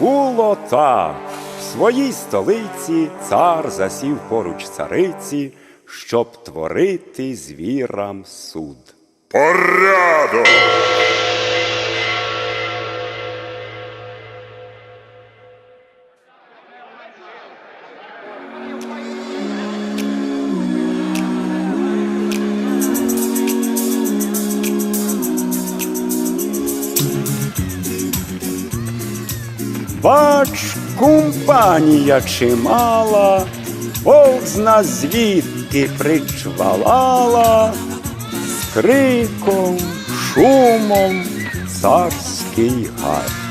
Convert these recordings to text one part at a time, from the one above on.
Було так. В своїй столиці цар засів поруч цариці, щоб творити звірам суд. Порядок! Бач, компанія чимала, Бог зна звідки причвалала, з криком, шумом царський гай.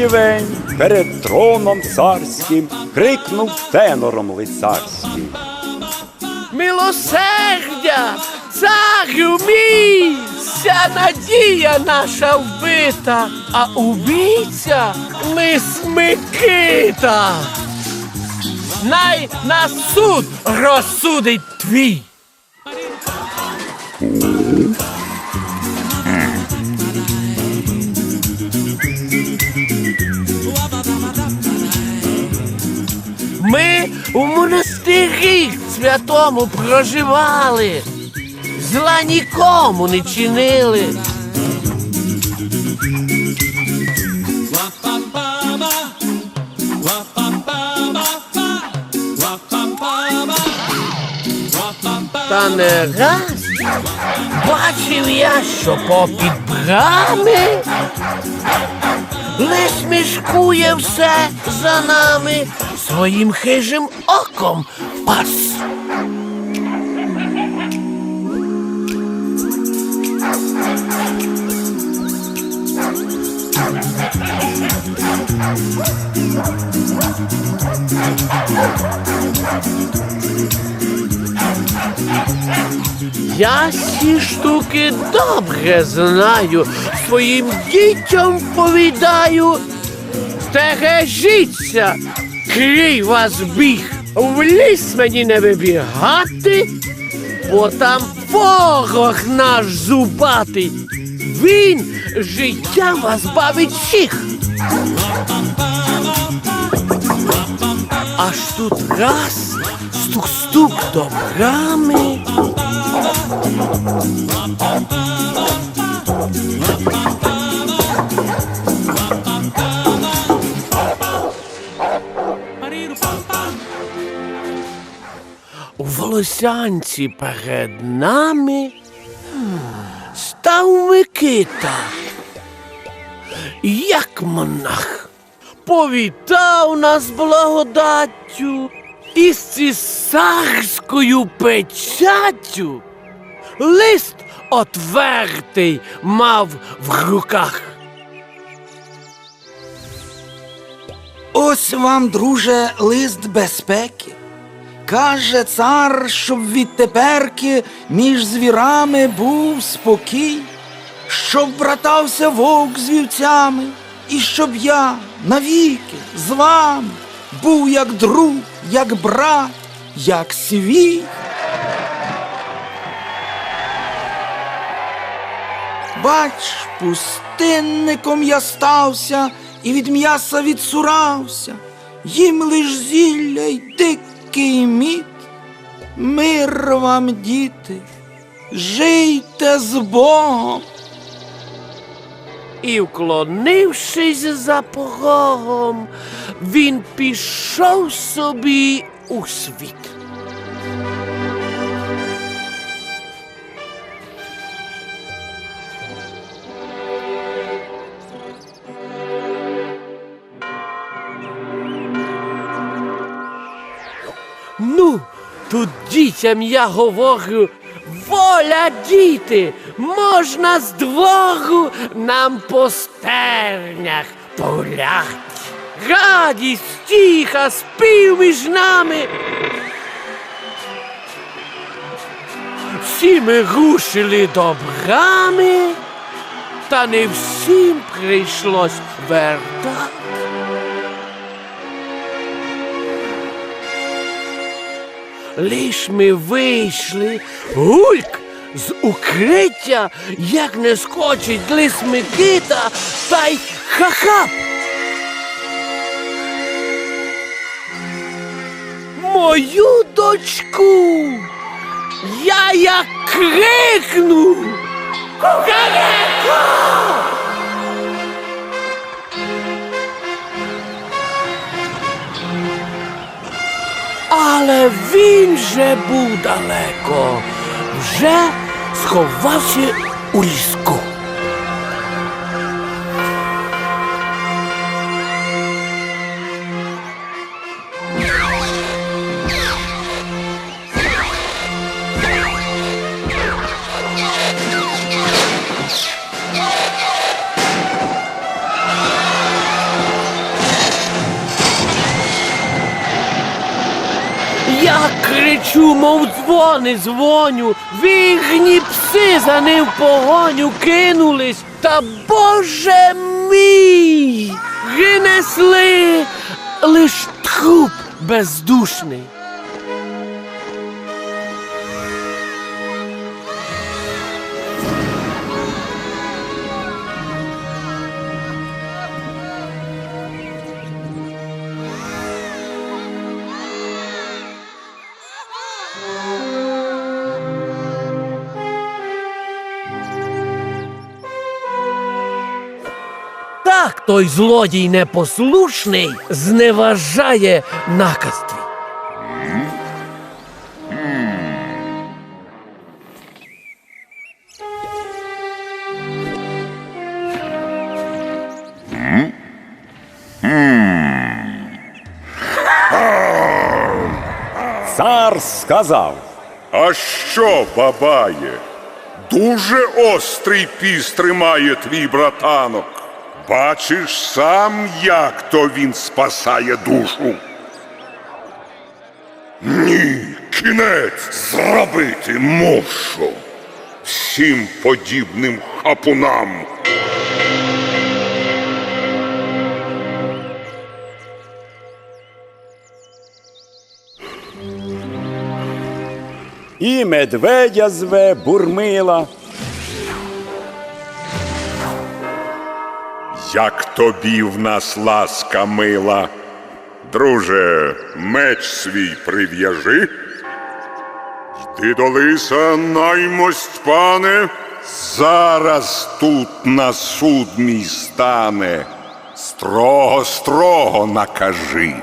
Півень перед троном царським крикнув тенором лицарським. Милосердя, царю мій, вся надія наша вбита, а убійця лис Микита. Най нас суд розсудить твій. У монастирі святому проживали, зла нікому не чинили. Та не раз бачив я, що попід брами Лиш мішкує все за нами, своїм хижим оком пас. Я ці штуки добре знаю, своїм дітям повідаю. Стережіться, крій вас біг, в ліс мені не вибігати, бо там ворог наш зубатий. Він життя вас бавить всіх. Аж тут раз, стук-стук до брами. У волосянці перед нами. Став Микита, як монах, повітав нас благодаттю і з цісарською печаттю лист отвертий мав в руках. Ось вам, друже, лист безпеки. Каже цар, щоб відтеперки між звірами був спокій, щоб братався вовк з вівцями, і щоб я навіки з вами був як друг, як брат, як свій. Бач, пустинником я стався і від м'яса відсурався, їм лиш зілля й дикий мід. Мир вам, діти, жийте з Богом. І, вклонившись за порогом, він пішов собі у світ. Ну, тут дітям я говорю, воля діти, можна з двору нам по стернях погулять. Радість, тиха, спів між нами. Всі ми рушили до брами, та не всім прийшлось вертати. Лиш ми вийшли, гульк з укриття, як не скочить лис Микита, та й O judoczku! Ja jak kreknu! Ale wiem, że był daleko, że schował się u. Я кричу, мов дзвони дзвоню, вігні пси за ним погоню кинулись, та Боже мій, Винесли лиш труп бездушний. Той злодій непослушний зневажає наказ твій. Цар сказав. А що, бабає? Дуже острий піс тримає твій братанок. Бачиш сам, як то він спасає душу. Ні, кінець зробити мушу. Всім подібним хапунам. І медведя зве бурмила. Як тобі в нас ласка мила. Друже, меч свій прив'яжи. Йди до лиса, наймость, пане. Зараз тут на суд мій стане. Строго, строго накажи.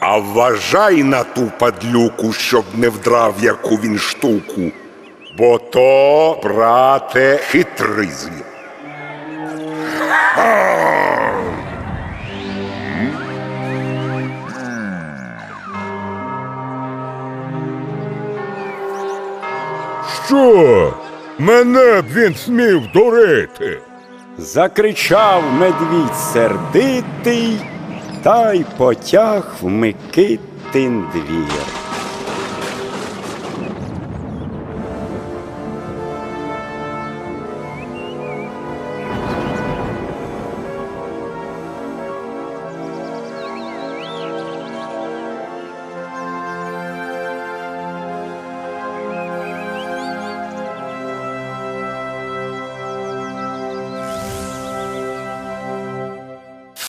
А вважай на ту падлюку, щоб не вдрав яку він штуку. Бо то, брате, хитрий Що? Мене б він смів дурити. Закричав медвідь сердитий, та й потяг в Микитин двір.